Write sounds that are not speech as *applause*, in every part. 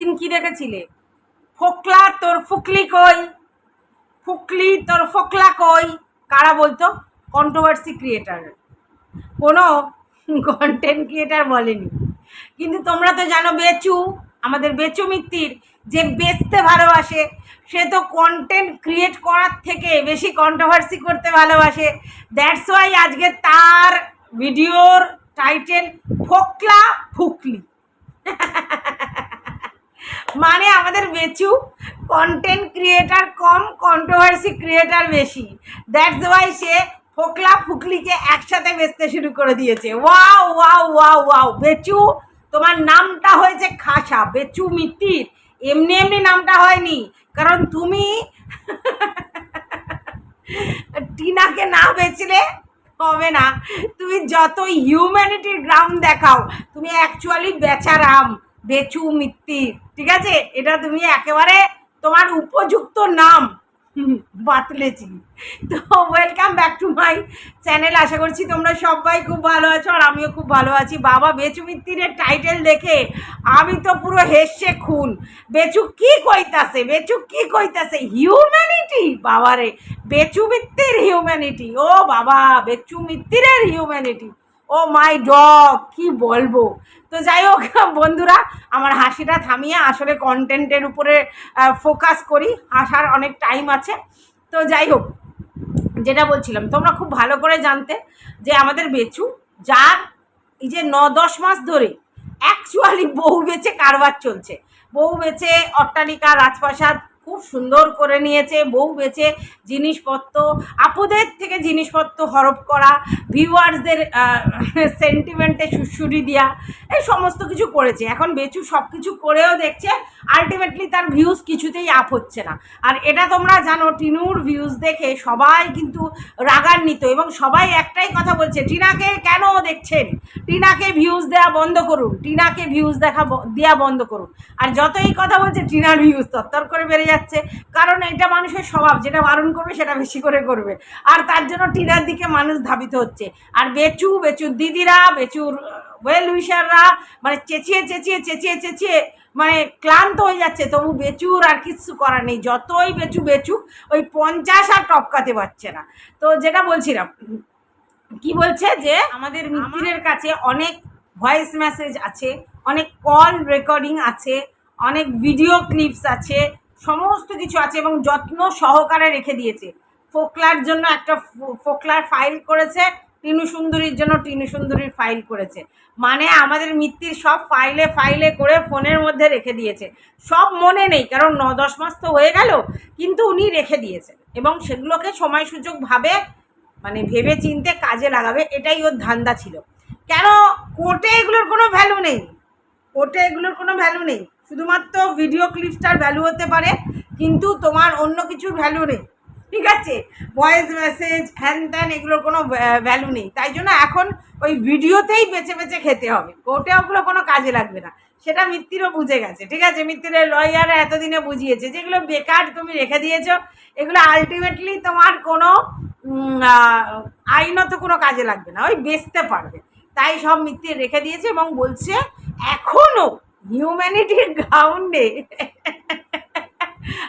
দিন কি দেখেছিলে? ফোকলা তোর ফুকলি কই? ফুকলি তোর ফোকলা কই? কারা বলতো? কন্ট্রোভার্সি ক্রিয়েটার কোনো কন্টেন্ট ক্রিয়েটার বলেনি। কিন্তু তোমরা তো জানো বেচু, আমাদের বেচু মিত্তির যে বেচতে ভালোবাসে, সে তো কন্টেন্ট ক্রিয়েট করার থেকে বেশি কন্ট্রোভার্সি করতে ভালোবাসে। দ্যাটস ওয়াই আজকে তার ভিডিওর টাইটেল ফোকলা ফুকলি। *laughs* মানে আমাদের বেচু কন্টেন্ট ক্রিয়েটার কম কন্ট্রোভার্সি ক্রিয়েটার বেশি। দ্যাটস ওয়াই সে ফোকলা ফুকলিকে একসাথে বেচতে শুরু করে দিয়েছে। Wow wow wow wow Bechu, তোমার নামটা হয়েছে খাসা। বেচু মিত্তির। এমনি এমনি নামটা হয়নি। কারণ তুমি টিনাকে না বেচলে হবে না। তুমি যত হিউম্যানিটির গ্রাম দেখাও, তুমি অ্যাকচুয়ালি বেচারাম। বেচু মিত্তি, ঠিক আছে? এটা তুমি একেবারে তোমার উপযুক্ত নাম। বাতলেছি। তো welcome back to my channel আশা করছি তোমরা সবাই খুব ভালো আছো আর আমিও খুব ভালো আছি। বাবা, বেচু মিত্তিরের টাইটেল দেখে আমি তো পুরো হেসে খুন। বেচু কি কইতাছে? বেচু কি কইতাছে? হিউম্যানিটি বাবারে, বেচু মিত্তির হিউম্যানিটি ও বাবা, বেচু মিত্তিরের হিউম্যানিটি ও মাই ডগ কি বলব? তো যাই হোক, বন্ধুরা, আমার হাসিটা থামিয়ে আসলে কন্টেন্টের উপরে ফোকাস করি। হাসার অনেক টাইম আছে। তো যাই হোক, যেটা বলছিলাম, তোমরা খুব ভালো করে জানতে যে আমাদের বেচু, যার এই যে ন, দশ মাস ধরে অ্যাকচুয়ালি বউ বেচে কারবার চলছে। বউ বেচে অট্টালিকা, রাজপ্রাসাদ খুব সুন্দর করে নিয়েছে, বউ বেচে জিনিসপত্র, আপুদের থেকে জিনিসপত্র হরপ করা ভিউয়ার্সদের সেন্টিমেন্টে সুশুরি দেওয়া এই সমস্ত কিছু করেছে। এখন বেচু সব কিছু করেও দেখছে আলটিমেটলি তার ভিউজ কিছুতেই আপ হচ্ছে না। আর এটা তোমরা জানো, টিনুর ভিউজ দেখে সবাই কিন্তু রাগান্বিত এবং সবাই একটাই কথা বলছে, টিনাকে কেন দেখছেন? টিনাকে ভিউজ দেওয়া বন্ধ করুন, টিনাকে ভিউজ দেখা দেওয়া বন্ধ করুন। আর যত এই কথা বলছে, টিনার ভিউজ তত্তর করে বেড়ে যাচ্ছে। কারণ এটা মানুষের স্বভাব যেটা বারণ করবে সেটা বেশি করে করবে। আর তার জন্য টিনার দিকে মানুষ ধাবিত হচ্ছে। আর বেচু বেচুর দিদিরা বেচুর ওয়েল উইশাররা মানে চেঁচিয়ে চেঁচিয়ে চেঁচিয়ে চেঁচিয়ে মানে ক্লান্ত হয়ে যাচ্ছে। তবু বেচুর আর কিচ্ছু করার নেই। যতই বেচু বেচুক ওই পঞ্চাশ আর টপকাতে পারছে না। তো যেটা বলছিলাম কি বলছে যে আমাদের মিত্রের কাছে অনেক ভয়েস মেসেজ আছে অনেক কল রেকর্ডিং আছে অনেক ভিডিও ক্লিপস আছে সমস্ত কিছু আছে এবং যত্ন সহকারে রেখে দিয়েছে। ফোকলার জন্য একটা ফোকলার ফাইল করেছে, টিনু সুন্দরীর জন্য টিনু সুন্দরীর ফাইল করেছে। মানে আমাদের মিত্তির সব ফাইলে ফাইলে করে ফোনের মধ্যে রেখে দিয়েছে। সব মনে নেই, কারণ ন দশ মাস তো হয়ে গেল, কিন্তু উনি রেখে দিয়েছেন। এবং সেগুলোকে সময় সুযোগ ভাবে মানে ভেবে চিনতে কাজে লাগাবে, এটাই ওর ধান্দা ছিল। কেন কোর্টে এগুলোর কোনো ভ্যালু নেই? কোর্টে এগুলোর কোনো ভ্যালু নেই? শুধুমাত্র ভিডিও ক্লিপসটার ভ্যালু হতে পারে, কিন্তু তোমার অন্য কিছুর ভ্যালু নেই। ঠিক আছে? ভয়েস মেসেজ হ্যান ত্যান এগুলোর কোনো ভ্যালু নেই। তাই জন্য এখন ওই ভিডিওতেই বেছে বেছে খেতে হবে। কোর্টে ওগুলো কোনো কাজে লাগবে না। সেটা মিত্তিরও বুঝে গেছে। ঠিক আছে? মিত্তিরের লয়াররা এতদিনে বুঝিয়েছে যেগুলো বেকার তুমি রেখে দিয়েছ। এগুলো আলটিমেটলি তোমার কোনো আইনত কোনো কাজে লাগবে না। ওই বেচতে পারবে। তাই সব মিথ্যে রেখে দিয়েছে এবং বলছে এখনও হিউম্যানিটির গ্রাউন্ডে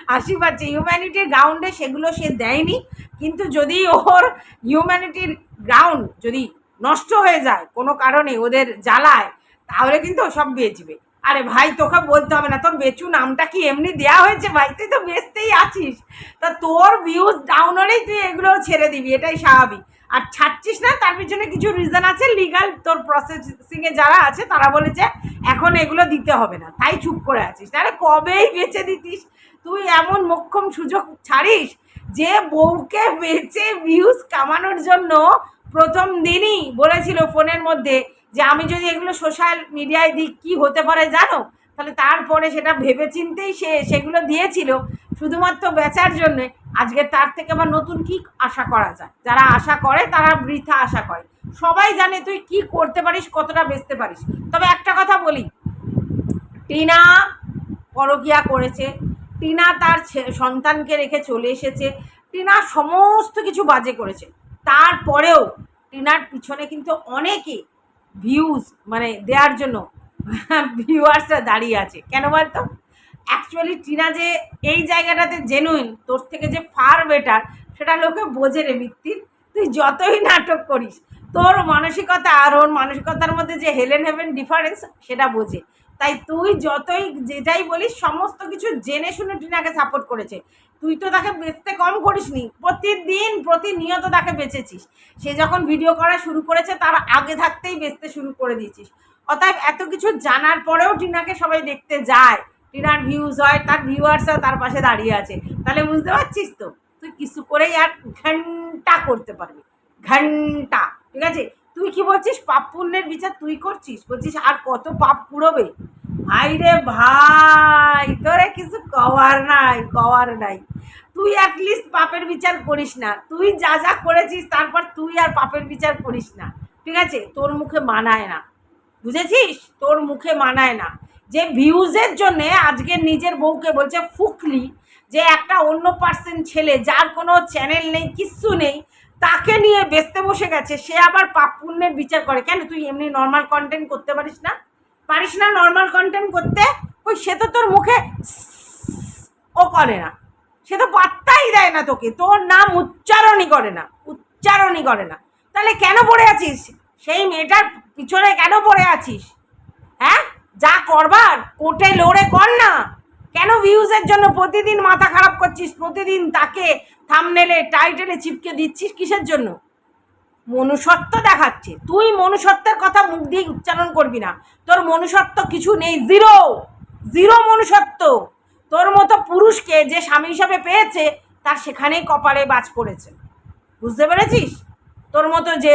হাসি পাচ্ছে হিউম্যানিটির গ্রাউন্ডে সেগুলো সে দেয়নি, কিন্তু যদি ওর হিউম্যানিটির গ্রাউন্ড যদি নষ্ট হয়ে যায় কোনো কারণে ওদের জ্বালায়, তাহলে কিন্তু সব বেচবে। আরে ভাই, তোকে বলতে হবে না, তোর বেচু নামটা কি এমনি দেওয়া হয়েছে ভাই? তুই তো বেচতেই আছিস। তা তোর ভিউজ ডাউন হলেই তুই এগুলো ছেড়ে দিবি, এটাই স্বাভাবিক। আর ছাড়ছিস না, তার পিছনে কিছু রিজন আছে লিগাল তোর প্রসেসিংয়ে যারা আছে, তারা বলেছে এখন এগুলো দিতে হবে না, তাই চুপ করে আছিস। আরে কবেই বেচে দিতিস? তুই এমন মোক্ষম সুযোগ ছাড়িস যে বউকে বেচে ভিউজ কামানোর জন্য প্রথম দিনই বলেছিল ফোনের মধ্যে যে আমি যদি এগুলো সোশ্যাল মিডিয়ায় দিই, কী হতে পারে জানো? তাহলে তারপরে সেটা ভেবেচিন্তেই সে সেগুলো দিয়েছিল শুধুমাত্র বেচার জন্যে। আজকে তার থেকে আবার নতুন কি আশা করা যায়? যারা আশা করে তারা বৃথা আশা করে। সবাই জানে তুই কি করতে পারিস, কতটা বেচতে পারিস। তবে একটা কথা বলি, টিনা পরকিয়া করেছে। টিনা তার সন্তানকে রেখে চলে এসেছে। টিনা সমস্ত কিছু বাজে করেছে। তারপরেও টিনার পিছনে কিন্তু অনেকে ভিউজ মানে দেওয়ার জন্য *laughs* ভিউয়ার্সরা দাঁড়িয়ে আছে। কেন বলতো? অ্যাকচুয়ালি টিনা যে এই জায়গাটাতে জেনুইন তোর থেকে যে ফার বেটার সেটা লোকে বোঝে রে মিত্তির তুই যতই নাটক করিস, তোর মানসিকতা আর ওর মানসিকতার মধ্যে যে হেলেন হেভেন ডিফারেন্স সেটা বোঝে। তাই তুই যতই যেটাই বলিস, সমস্ত কিছু জেনে শুনে টিনাকে সাপোর্ট করেছে। তুই তো তাকে বেচতে কম করিসনি, প্রতিদিন প্রতিনিয়ত তাকে বেচেছিস। সে যখন ভিডিও করা শুরু করেছে, তার আগে থাকতেই বেচতে শুরু করে দিয়েছিস। অতএব এত কিছু জানার পরেও টিনাকে সবাই দেখতে যায়। টিনার ভিউজ হয়, তার ভিউয়ার্সরা তার পাশে দাঁড়িয়ে আছে। তাহলে বুঝতে পারছিস তো? তুই কিছু করেই আর ঘণ্টা করতে পারবি। ঘণ্টা, ঠিক আছে? তুই কি বলছিস? পাপ পুণ্যের বিচার তুই করছিস? বলছিস, আর কত পাপ কুড়োবে? ভাই রে ভাই, তোরে কিছু কওয়ার নাই কওয়ার নাই। তুই অ্যাটলিস্ট পাপের বিচার করিস না। তুই যা যা করেছিস, তারপর তুই আর পাপের বিচার করিস না। ঠিক আছে? তোর মুখে মানায় না। বুঝেছিস? তোর মুখে মানায় না। যে ভিউজের জন্যে আজকে নিজের বউকে বলছে ফুকলি, যে একটা অন্য পার্সেন্ট ছেলে যার কোনো চ্যানেল নেই কিচ্ছু নেই, তাকে নিয়ে বেচতে বসে গেছে, সে আবার পাপ পুণ্যের বিচার করে। কেন তুই এমনি নর্মাল কন্টেন্ট করতে পারিস না? পারিস না নর্মাল কন্টেন্ট করতে? ওই সে তো তোর মুখে ও করে না। সে তো পাত্তাই দেয় না তোকে। তোর নাম উচ্চারণই করে না। উচ্চারণই করে না। তাহলে কেন পড়ে আছিস? সেই মেয়েটার পিছনে কেন পড়ে আছিস? হ্যাঁ? যা করবার কোর্টে লড়ে কর না। কেন ভিউজের জন্য প্রতিদিন মাথা খারাপ করছিস? প্রতিদিন তাকে থামনেলে টাইটেলে চিপকে দিচ্ছিস কিসের জন্য? মনুষ্যত্ব দেখাচ্ছে। তুই মনুষ্যত্বের কথা মুখ দিয়ে উচ্চারণ করবি না। তোর মনুষ্যত্ব কিছু নেই। জিরো জিরো মনুষ্যত্ব! তোর মতো পুরুষকে যে স্বামী হিসাবে পেয়েছে, তার সেখানেই কপালে বাজ পড়েছে। বুঝতে পেরেছিস? তোর মতো যে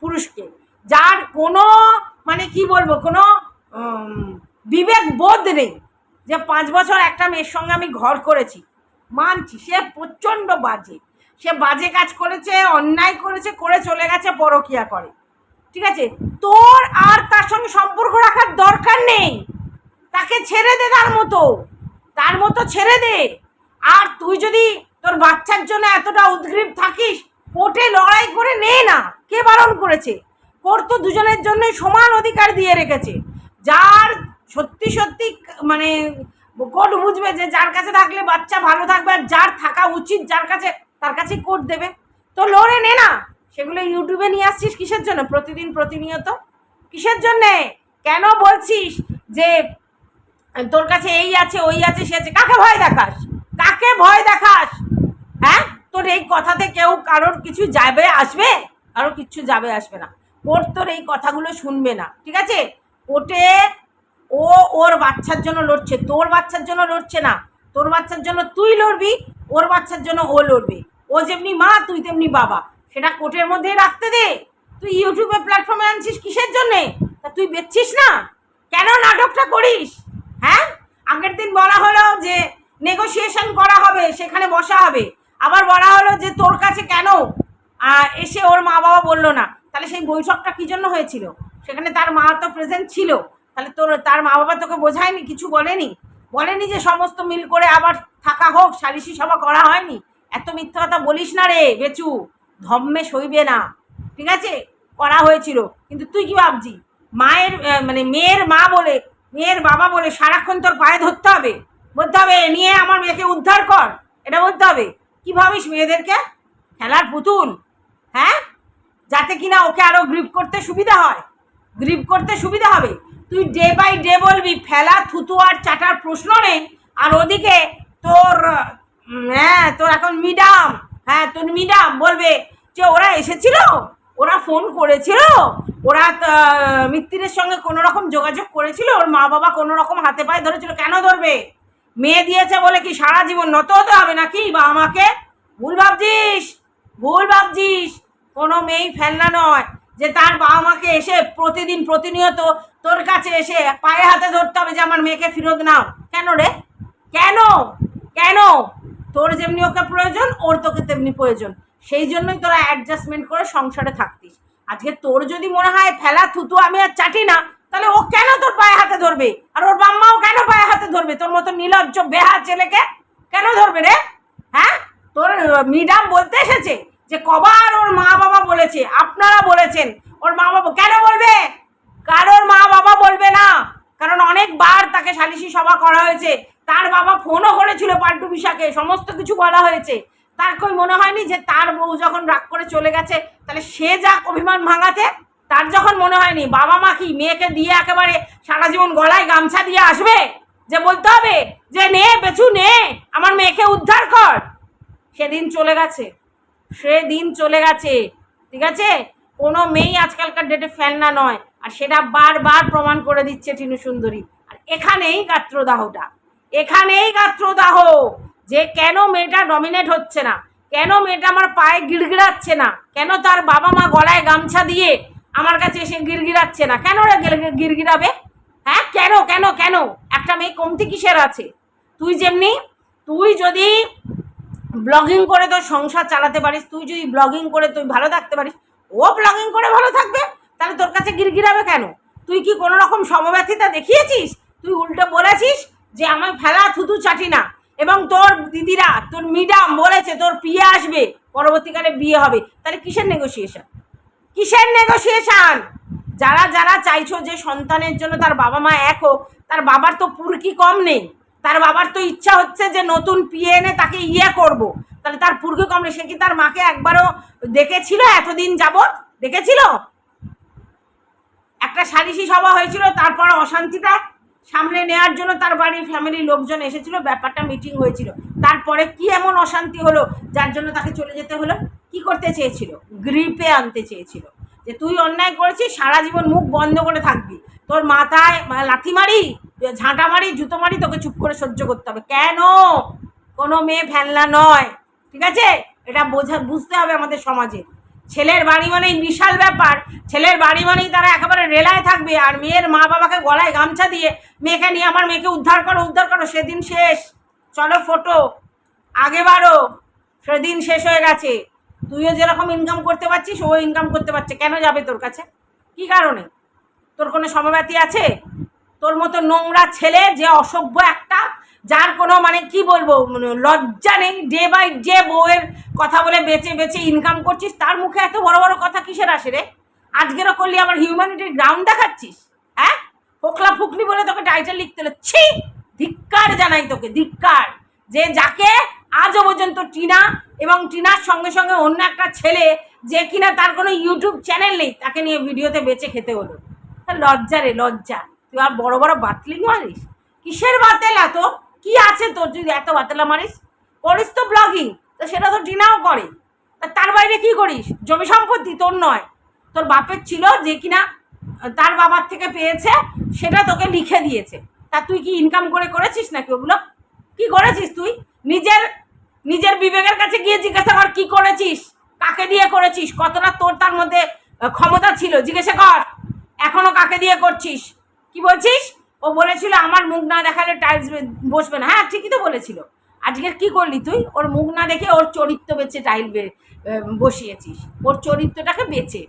পুরুষকে। যার কোনো মানে কি বলব, কোনো বিবেক বোধ নেই যে পাঁচ বছর একটা মেয়ের সঙ্গে আমি ঘর করেছি। মানছি, সে প্রচণ্ড বাজে। সে বাজে কাজ করেছে, অন্যায় করেছে, করে চলে গেছে, পরকিয়া করে। ঠিক আছে? তোর আর তার সঙ্গে সম্পর্ক রাখার দরকার নেই। তাকে ছেড়ে দে তার মতো। তার মতো ছেড়ে দে। আর তুই যদি তোর বাচ্চার জন্য এতটা উদ্গ্রীব থাকিস, কোর্টে লড়াই করে নে না। কে বারণ করেছে? কোর্ট তো দুজনের জন্যই সমান অধিকার দিয়ে রেখেছে। যার সত্যি সত্যি মানে কোর্ট বুঝবে যে যার কাছে থাকলে বাচ্চা ভালো থাকবে আর যার থাকা উচিত, যার কাছে তার কাছেই কোর্ট দেবে। তো লড়ে নে না। সেগুলো ইউটিউবে নিয়ে আসছিস কিসের জন্য? প্রতিদিন প্রতিনিয়ত? কিসের জন্যে? কেন বলছিস যে তোর কাছে এই আছে, ওই আছে, সে আছে? কাকে ভয় দেখাস? কাকে ভয় দেখাস? হ্যাঁ? তোর এই কথাতে কেউ কারোর কিছু যাবে, আসবে? কারোর কিচ্ছু যাবে, আসবে না। কোর্ট তোর এই কথাগুলো শুনবে না, ঠিক আছে? কোর্টে ও ওর বাচ্চার জন্য লড়ছে, তোর বাচ্চার জন্য লড়ছে না, তোর বাচ্চার জন্য তুই লড়বি, ওর বাচ্চার জন্য ও লড়বে। ও যেমনি মা, তুই তেমনি বাবা। সেটা কোর্টের মধ্যেই রাখতে দে। তুই ইউটিউবে প্ল্যাটফর্মে আনছিস কিসের জন্যে? তা তুই বেচছিস না? কেন নাটকটা করিস? হ্যাঁ? আগের দিন বলা হলো যে নেগোসিয়েশন করা হবে, সেখানে বসা হবে। আবার বলা হলো যে তোর কাছে কেন? এসে ওর মা বাবা বলল না। তাহলে সেই বৈঠকটা কী জন্য হয়েছিল? সেখানে তার মা তো প্রেজেন্ট ছিল। তাহলে তোর, তার মা বাবা তোকে বোঝায়নি, কিছু বলেনি? বলেনি যে সমস্ত মিল করে আবার থাকা হোক, সালিশি সভা করা হয়নি? এত মিথ্যা কথা বলিস না রে, বেচু। ধম্মে সইবে না। ঠিক আছে? করা হয়েছিল। কিন্তু তুই কি ভাবছি মায়ের মানে মেয়ের মা বলে, মেয়ের বাবা বলে সারাক্ষণ তোর পায়ে ধরতে হবে? বলতে হবে নিয়ে আমার মেয়েকে উদ্ধার কর। এটা বলতে হবে। কি ভাবিস মেয়েদেরকে? খেলার পুতুল। হ্যাঁ? যাতে কিনা ওকে আরও গ্রিপ করতে সুবিধা হয়। গ্রিপ করতে সুবিধা হবে। তুই ডে বাই ডে বলবি, ফেলা, থুতু আর চাটার প্রশ্ন নেই। আর ওদিকে তোর হ্যাঁ তোর এখন মিডাম। হ্যাঁ তোর মিডাম বলবে যে ওরা এসেছিল? ওরা ফোন করেছিল? ওরা মিত্তিরের সঙ্গে কোনো রকম যোগাযোগ করেছিল? ওর মা বাবা কোনো রকম হাতে পায়ে ধরেছিল? কেন ধরবে? মেয়ে দিয়েছে বলে কি সারা জীবন নত হতে হবে নাকি? বা আমাকে? ভুল ভাবছিস? ভুল ভাবছিস? কোনো মেয়েই ফেলনা নয় যে তার বাবা মাকে এসে প্রতিদিন প্রতিনিয়ত তোর কাছে এসে পায়ে হাতে ধরতে হবে যে আমার মেয়েকে ফেরত নাও। কেন রে? কেন? কেন? তোর যেমনি ওকে প্রয়োজন, ওর তোকে তেমনি প্রয়োজন। সেই জন্যই তোরা অ্যাডজাস্টমেন্ট করে সংসারে থাকতিস। আজকে তোর যদি মনে হয় ফেলা থুতু আমি আর চাটি না, তাহলে ও কেন তোর পায়ে হাতে ধরবে? আর ওর বাম্মাও কেন পায়ে হাতে ধরবে? তোর মতো নির্লজ্জ বেহা ছেলেকে কেন ধরবে রে? হ্যাঁ? তোর মিডাম বলতে এসেছে যে কবার ওর মা বাবা বলেছে, আপনারা বলেছেন, ওর মা বাবা কেন বলবে? কারোর মা বাবা বলবে না। কারণ অনেকবার তাকে সালিশি সভা করা হয়েছে। তার বাবা ফোনও করেছিল পাল্টু বিশাকে, সমস্ত কিছু বলা হয়েছে। তার কই মনে হয়নি যে তার বউ যখন রাগ করে চলে গেছে, তাহলে সে যাক অভিমান ভাঙাতে? তার যখন মনে হয়নি, বাবা মা কি মেয়েকে দিয়ে একেবারে সারা জীবন গলায় গামছা দিয়ে আসবে? যে বলতে হবে, যে নে, বেচু নে, আমার মেয়েকে উদ্ধার কর। সেদিন চলে গেছে। সেদিন চলে গেছে, ঠিক আছে? কোনো মেয়েই আজকালকার ডেটে ফেলনা নয়। আর সেটা বারবার প্রমাণ করে দিচ্ছে টিনু সুন্দরী। আর এখানেই গাত্রদাহটা, এখানেই গাত্রদাহ। যে কেন মেয়েটা ডমিনেট হচ্ছে না? কেন মেয়েটা আমার পায়ে গিড়গিড়াচ্ছে না? কেন তার বাবা মা গলায় গামছা দিয়ে আমার কাছে এসে গিড়গিড়াচ্ছে না? কেন রে গিড়- গিড়গিড়াবে? হ্যাঁ? কেন? কেন? কেন? একটা মেয়ে কমতি কিসের আছে? তুই যেমনি, তুই যদি ব্লগিং করে তোর সংসার চালাতে পারিস, তুই যদি ব্লগিং করে তুই ভালো থাকতে পারিস, ও ব্লগিং করে ভালো থাকবে? তাহলে তোর কাছে গিরগিরাবে কেন? তুই কি কোনো রকম সমব্যথিতা দেখিয়েছিস? তুই উল্টো বলেছিস যে আমায় ফেলা থুতু চাটি না, এবং তোর দিদিরা, তোর মিডাম বলেছে, তোর পিয়ে আসবে, পরবর্তীকালে বিয়ে হবে। তাহলে কিসের নেগোসিয়েশন কিসের নেগোসিয়েশন যারা যারা চাইছো যে সন্তানের জন্য তার বাবা মা এক হোক, তার বাবার তো পুরকি কম নেই। তার বাবার তো ইচ্ছা হচ্ছে যে নতুন পিয়ে এনে তাকে ইয়ে করব। তাহলে তার পুরকি কমলে সে কি তার মাকে একবারও দেখেছিল এতদিন যাবৎ? দেখেছিল? একটা সালিশি সভা হয়েছিল, তারপর অশান্তিটা সামলে নেওয়ার জন্য তার বাড়ির ফ্যামিলির লোকজন এসেছিল, ব্যাপারটা মিটিং হয়েছিল। তারপরে কি এমন অশান্তি হলো যার জন্য তাকে চলে যেতে হলো? কি করতে চেয়েছিল? গ্রিপে আনতে চেয়েছিল। যে তুই অন্যায় করেছিস, সারা জীবন মুখ বন্ধ করে থাকবি। তোর মাথায় লাথি মারি? ঝাঁটা মারি, জুতো মারি, তোকে চুপ করে সহ্য করতে হবে। কেন? কোনো মেয়ে ফেলনা নয়, ঠিক আছে? এটা বোঝা, বুঝতে হবে আমাদের সমাজে। ছেলের বাড়ি মানেই বিশাল ব্যাপার। ছেলের বাড়ি মানেই তারা একেবারে রেলায় থাকবে আর মেয়ের মা বাবাকে গলায় গামছা দিয়ে মেয়েকে নিয়ে আমার মেয়েকে উদ্ধার করো উদ্ধার করো, সেদিন শেষ। চলো ফটো। আগে বারো সেদিন শেষ হয়ে গেছে। তুইও যেরকম ইনকাম করতে পারছিস, ও ইনকাম করতে পারছে। কেন যাবে তোর কাছে? কি কারণে? তোর কোনো সমব্যথী আছে? তোর মতো নোংরা ছেলে, যে অসভ্য একটা, যার কোনো মানে কি বলব মানে লজ্জা নেই ডে বাই ডে বউয়ের কথা বলে বেঁচে বেঁচে ইনকাম করছিস, তার মুখে এত বড় বড় কথা কিসের আসে রে? আজকেরও করলি আবার হিউম্যানিটির গ্রাউন্ড দেখাচ্ছিস হ্যাঁ? ফোকলা ফুকলি বলে তোকে টাইটেল লিখতে হলো। ছি! ধিক্কার জানাই তোকে, ধিক্কার। যে যাকে আজও পর্যন্ত টিনা এবং টিনার সঙ্গে সঙ্গে অন্য একটা ছেলে, যে কিনা তার কোনো ইউটিউব চ্যানেল নেই, তাকে নিয়ে ভিডিওতে বেঁচে খেতে হলো। লজ্জা রে, লজ্জা। তুই আর বড় বড় বাতলি মারিস? কিসের বাতেলা তো কি আছে তোর যদি এত বাতেলা মারিস? করিস তো ব্লগিং তো সেটা তো টিনাও করে। তার বাইরে কি করিস? জমি সম্পত্তি তোর নয়। তোর বাপের ছিল যে কিনা তার বাবার থেকে পেয়েছে, সেটা তোকে লিখে দিয়েছে। তা তুই কি ইনকাম করে করেছিস নাকি ওগুলো? কি করেছিস তুই? নিজের নিজের বিবেকের কাছে গিয়ে জিজ্ঞাসা কর, কি করেছিস? কাকে দিয়ে করেছিস? কতটা তোর তার মধ্যে ক্ষমতা ছিল? জিজ্ঞাসা কর। এখনও কাকে দিয়ে করছিস? কি বলছিস? ও বলেছিল আমার মুখ না দেখালে টাইলস বসবে না। হ্যাঁ ঠিকই তো বলেছিল। আজকে কি করলি তুই? ওর মুখ না দেখে ওর চরিত্র বেচে টাইল বসিয়েছিস। ওর চরিত্রটাকে বেচে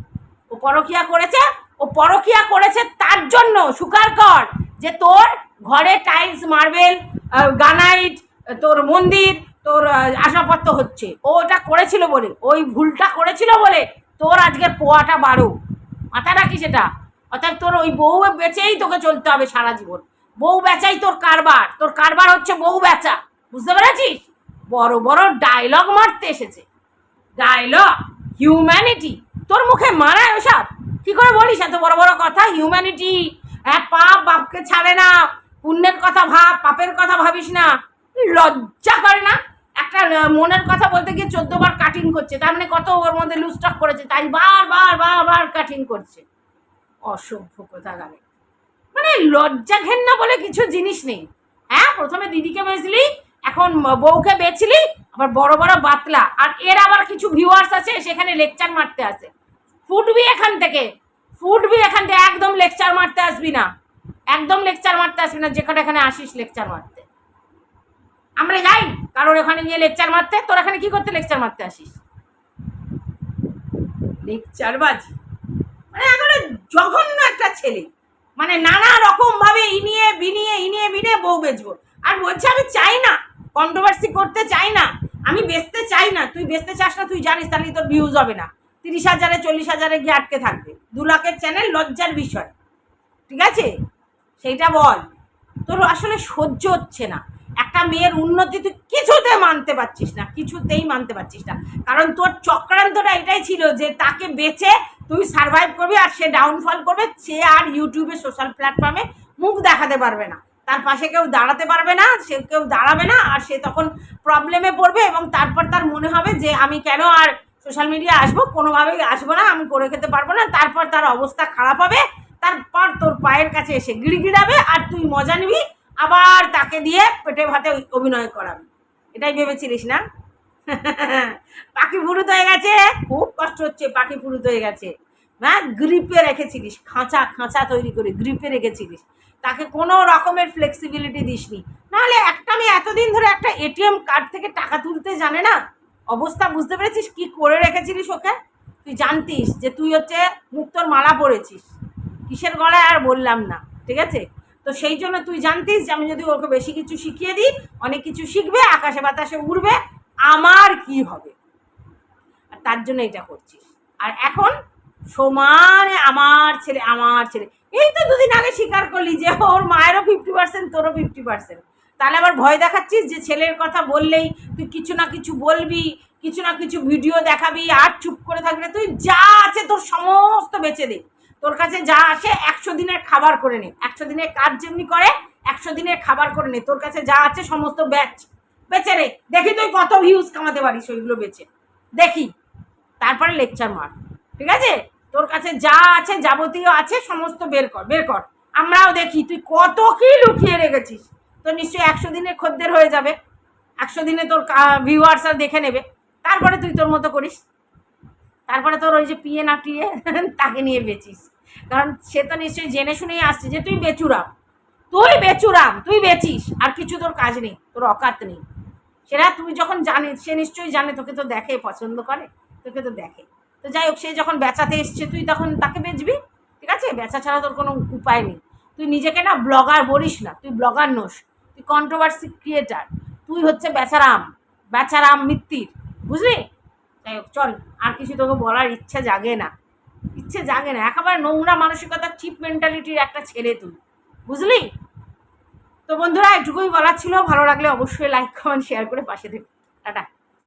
ও পরকিয়া করেছে। ও পরকিয়া করেছে তার জন্য। স্বীকার কর যে তোর ঘরে টাইলস মার্বেল গানাইট তোর মন্দির, তোর আসবাবপত্র হচ্ছে। ও ওটা করেছিল বলে। ওই ভুলটা করেছিল বলে তোর আজকের পোয়াটা বারো। মাথা রাখিস এটা। অর্থাৎ তোর ওই বউ বেচেই তোকে চলতে হবে সারা জীবন। বউ বেচাই তোর কারবার। তোর কারবার হচ্ছে বউ বেচা। বুঝতে পেরেছিস? বড় বড় ডায়লগ মারতে এসেছে। ডায়লগ হিউম্যানিটি তোর মুখে মানায় ওসব কি করে বলিস এত বড় বড় কথা? হিউম্যানিটি হ্যাঁ পাপ বাপকে ছাড়ে না। পুণ্যের কথা ভাব, পাপের কথা ভাবিস না। লজ্জা করে না? একটা মনের কথা বলতে গিয়ে চোদ্দ বার কাটিং করছে। তার মানে কত ওর মধ্যে লুস্টক করেছে। তাই বার বার বার বার কাটিং করছে। অসভ্য কথা গালে মানে লজ্জা ঘেন্না বলে কিছু জিনিস নেই। হ্যাঁ প্রথমে দিদিকে বেচলি এখন বউকে বেচলি, আবার বড় বড় বাতলা, আর এর আবার কিছু ভিউয়ার্স আছে, সেখানে লেকচার মারতে আসে। ফুটবি এখান থেকে ফুটবি এখান থেকে একদম লেকচার মারতে আসবি না। একদম লেকচার মারতে আসবি না, যেখানে এখানে আসিস লেকচার মারতে। আমরা যাই, কারোর এখানে গিয়ে লেকচার মারতে, তোর এখানে কি করতে লেকচার মারতে আসিস? লেকচার বাজি। মানে একেবারে জঘন্য একটা ছেলে। মানে নানা রকম ভাবে ইনিয়ে, বিনিয়ে ইনিয়ে, বিনিয়ে বউ বেচবো। আর বলছে, আমি চাই না। কন্ট্রোভার্সি করতে চাই না। আমি বেচতে চাই না। তুই বেচতে চাস না, তুই জানিস, তাহলে তোর ভিউজ হবে না। তিরিশ হাজারে, চল্লিশ হাজারে গিয়ে আটকে থাকবে। দু লাখের চ্যানেল লজ্জার বিষয়। ঠিক আছে? সেইটা বল। তোর আসলে সহ্য হচ্ছে না। একটা মেয়ের উন্নতি তুই কিছুতে মানতে পারছিস না, কিছুতেই মানতে পারছিস না। কারণ তোর চক্রান্তটা এটাই ছিল যে তাকে বেছে তুই সার্ভাইভ করবি আর সে ডাউনফল করবে, সে আর ইউটিউবে সোশ্যাল প্ল্যাটফর্মে মুখ দেখাতে পারবে না। তার পাশে কেউ দাঁড়াতে পারবে না, সে কেউ দাঁড়াবে না আর সে তখন প্রবলেমে পড়বে এবং তারপর তার মনে হবে যে আমি কেন আর সোশ্যাল মিডিয়া আসব, কোনোভাবেই আসব না, আমি করে খেতে পারব না, তারপর তার অবস্থা খারাপ হবে, তারপর তোর পায়ের কাছে এসে গিড়গিড়াবে আর তুই মজা নিবি আবার তাকে দিয়ে পেটে ভাতে অভিনয় করাবি। এটাই ভেবেছিলিস না? পাখি ফুরুত হয়ে গেছে। খুব কষ্ট হচ্ছে, পাখি ফুরুত হয়ে গেছে। হ্যাঁ গ্রিপে রেখেছিলিস, খাঁচা খাঁচা তৈরি করে গ্রিপে রেখেছিলিস। তাকে কোনো রকমের ফ্লেক্সিবিলিটি দিসনি। নাহলে একটা মেয়ে এতদিন ধরে একটা এটিএম কার্ড থেকে টাকা তুলতে জানে না? অবস্থা বুঝতে পেরেছিস? কি করে রেখেছিলিস ওকে? তুই জানতিস যে তুই হচ্ছে মুক্তোর মালা পরেছিস। কিসের গলায় আর বললাম না, ঠিক আছে? তো সেই জন্য তুই জানতিস যে আমি যদি ওকে বেশি কিছু শিখিয়ে দিই, অনেক কিছু শিখবে, আকাশে বাতাসে উড়বে, আমার কি হবে? আর তার জন্য এটা করছিস। আর এখন সমানে আমার ছেলে আমার ছেলে। এই তো দুদিন আগে স্বীকার করলি যে ওর মায়েরও ফিফটি পার্সেন্ট তোরও ফিফটি পার্সেন্ট তাহলে আবার ভয় দেখাচ্ছিস যে ছেলের কথা বললেই তুই কিছু না কিছু বলবি, কিছু না কিছু ভিডিও দেখাবি, আর চুপ করে থাকলে তুই যা আছে তোর সমস্ত বেঁচে দে। তোর কাছে যা আসে একশো দিনের খাবার করে নে। একশো দিনের কাজ যেমনি করে, একশো দিনের খাবার করে নে। তোর কাছে যা আছে সমস্ত ব্যাচ বেচে রে দেখি তুই কত ভিউজ কামাতে পারিস ওইগুলো বেচে। দেখি। তারপরে লেকচার মার। ঠিক আছে? তোর কাছে যা আছে, যাবতীয় আছে, সমস্ত বের কর বের কর। আমরাও দেখি তুই কত কি লুকিয়ে রেখেছিস। তো নিশ্চয়ই একশো দিনের খদ্দের হয়ে যাবে। একশো দিনে তোর ভিউয়ার্সরা দেখে নেবে। তারপরে তুই তোর মতো করিস। তারপরে তোর ওই যে পিয়ে না টিয়ে তাকে নিয়ে বেচিস। কারণ সে তো নিশ্চয়ই জেনে শুনেই আসছে যে তুই বেচুরাম। তুই বেচুরাম, তুই বেচিস, আর কিছু তোর কাজ নেই, তোর অকাত নেই। সেটা তুই যখন জানিস সে নিশ্চয়ই জানে, তোকে তো দেখে, পছন্দ করে, তোকে তো দেখে। তো যাই হোক, সে যখন বেচাতে এসছে, তুই তখন তাকে বেচবি, ঠিক আছে? বেচা ছাড়া তোর কোনো উপায় নেই। তুই নিজেকে না ব্লগার বলিস না, তুই ব্লগার নোস, তুই কন্ট্রোভার্সি ক্রিয়েটার তুই হচ্ছে বেচারাম বেচারাম মিত্তির, বুঝলি? যাই হোক, চল, আর কিছু তোকে বলার ইচ্ছা জাগে না। ইচ্ছে জাগে না। একেবারে নোংরা মানসিকতার চিপ মেন্টালিটির একটা ছেলে তুই। বুঝলি? তো বন্ধুরা, এটুকুই বলার ছিল। ভালো লাগলে অবশ্যই লাইক কমেন্ট শেয়ার করে পাশে দেবে টাটা।